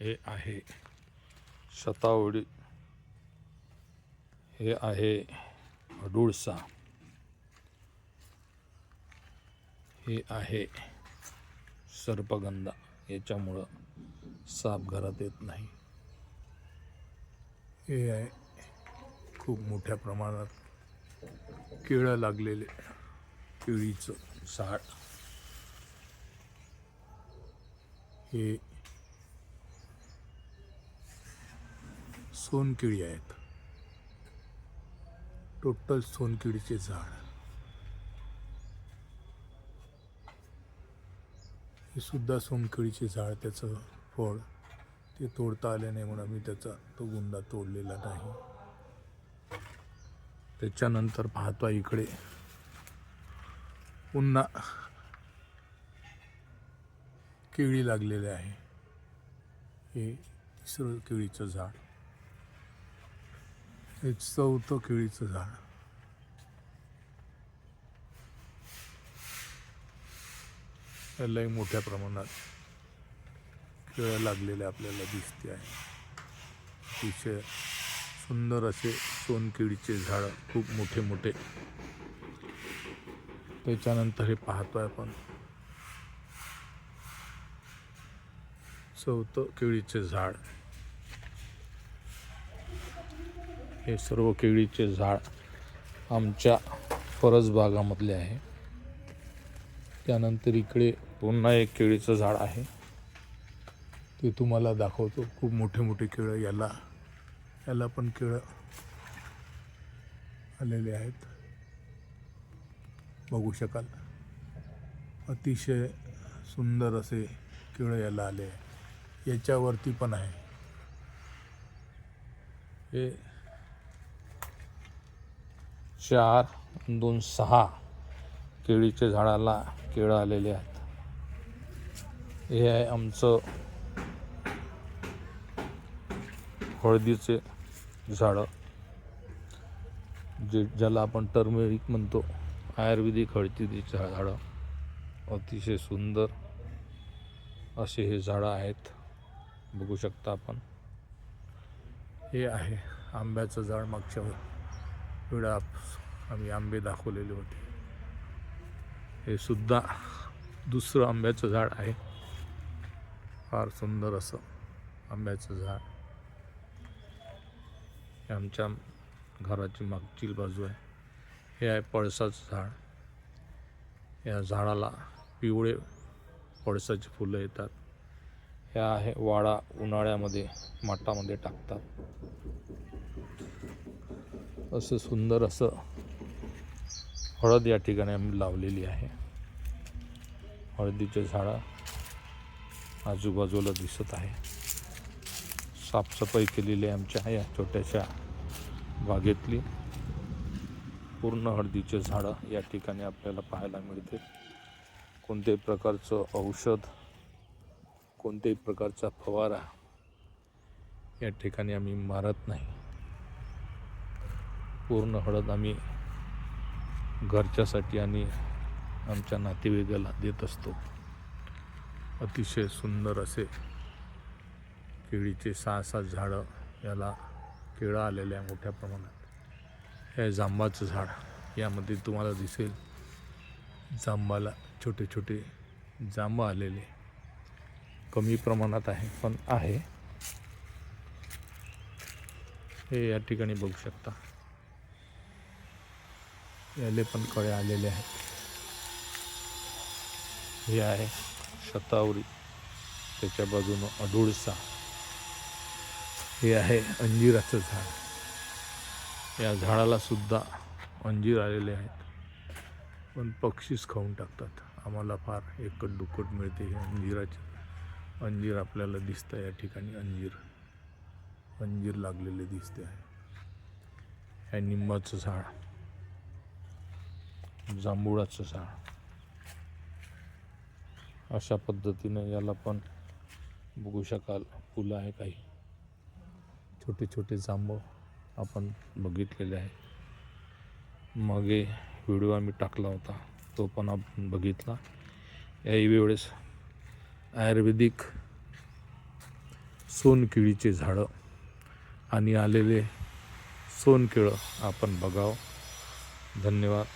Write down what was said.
हे आहे. शतावडी. हे आहे अडुळसा हे आहे सर्पगंधा. याच्यामुळं साप घरात येत नाही. हे आहे खूप मोठ्या प्रमाणात केळं लागलेले केळीचं झाड. हे सोनकिळी आहेत. टोटल सोनकिळीचे झाड. हे सुद्धा सोनकिळीचे झाड त्याचं फळ ते तोडता आले नाही म्हणून मी त्याचा तो गुंडा तोडलेला नाही. त्याच्यानंतर पाहतो इकडे. पुन्हा केळी लागलेले आहे. हे तिसरं केळीचं झाड. हे चौथं केळीचं झाड. यालाही मोठ्या प्रमाणात केळं लागलेले आपल्याला दिसते आहे. अतिशय सुंदर असे सोनकिडीचे झाडं खूप मोठे मोठे. त्याच्यानंतर हे पाहतोय आपण. चौथं केळीचे झाड. हे सर्व केळीचे झाड आमच्या परस भागामधले आहे. त्यानंतर इकडे पुन्हा एक केळीचं झाड आहे. ते तुम्हाला दाखवतो. खूप मोठे मोठे केळं याला याला पण केळं आलेले आहेत. बघू शकाल. अतिशय सुंदर असे केळं याला आले याच्यावरती पण आहे. हे चार दोन सहा केळीच्या झाडाला केळं आलेले आहेत. हे आहे आमचं हळदीचे झाडं जे ज्याला आपण टर्मेरिक म्हणतो. आयुर्वेदिक हळदीचे झाडं अतिशय सुंदर असे हे झाडं आहेत. बघू शकता आपण. हे आहे आंब्याचं झाड मागच्या वेळा आम्ही आंबे दाखवलेले होते. हे सुद्धा दुसरं आंब्याचं झाड आहे. फार सुंदर असं आंब्याचं झाड. हे आमच्या घराची मागची बाजू आहे. हे आहे पळसाचं झाड. या झाडाला पिवळे पळसाची फुलं येतात. हे आहे वाडा उन्हाळ्यामध्ये माठामध्ये टाकतात. असं सुंदर असं हळद या ठिकाणी आम्ही लावलेली आहे. हळदीचे झाडं आजूबाजूला दिसत आहे. साफसफाई केलेली आहे आमच्या या छोट्याशा बागेतली. पूर्ण हळदीचे झाडं या ठिकाणी आपल्याला पाहायला मिळते कोणत्याही प्रकारचं औषध कोणत्याही प्रकारचा फवारा या ठिकाणी आम्ही मारत नाही. पूर्ण हळद आम्ही घरच्यासाठी आणि आमच्या नातेवाईकाला देत असतो. अतिशय सुंदर असे केळीचे सहा सात झाडं याला केळं आलेले आहे मोठ्या प्रमाणात. हे जांबाचं झाड यामध्ये तुम्हाला दिसेल. जांबाला छोटे छोटे जांब आलेले. कमी प्रमाणात आहे पण आहे. हे या ठिकाणी बघू शकता. याले पण कळे आलेले आहेत. हे आहे शतावरी. त्याच्या बाजूनं अडुळसा. हे आहे अंजिराचं झाड. या झाडाला सुद्धा अंजीर आलेले आहेत. पण पक्षीच खाऊन टाकतात. आम्हाला फार एकट दुकट मिळते हे अंजिराचे. अंजीर आपल्याला दिसतं या ठिकाणी अंजीर. अंजीर लागलेले दिसते आहे. हे निंबाचं झाड. जांभुळाचं झाड अशा पद्धतीने याला पण बघू शकाल फुलं आहे काही. छोटे छोटे जांभूळ आपण बघितलेले आहे. मागे व्हिडिओ आम्ही टाकला होता तो पण आपण बघितला. याही वेळेस आयुर्वेदिक सोनकिळीचे झाडं आणि आलेले सोनकिळं आपण बघावं. धन्यवाद.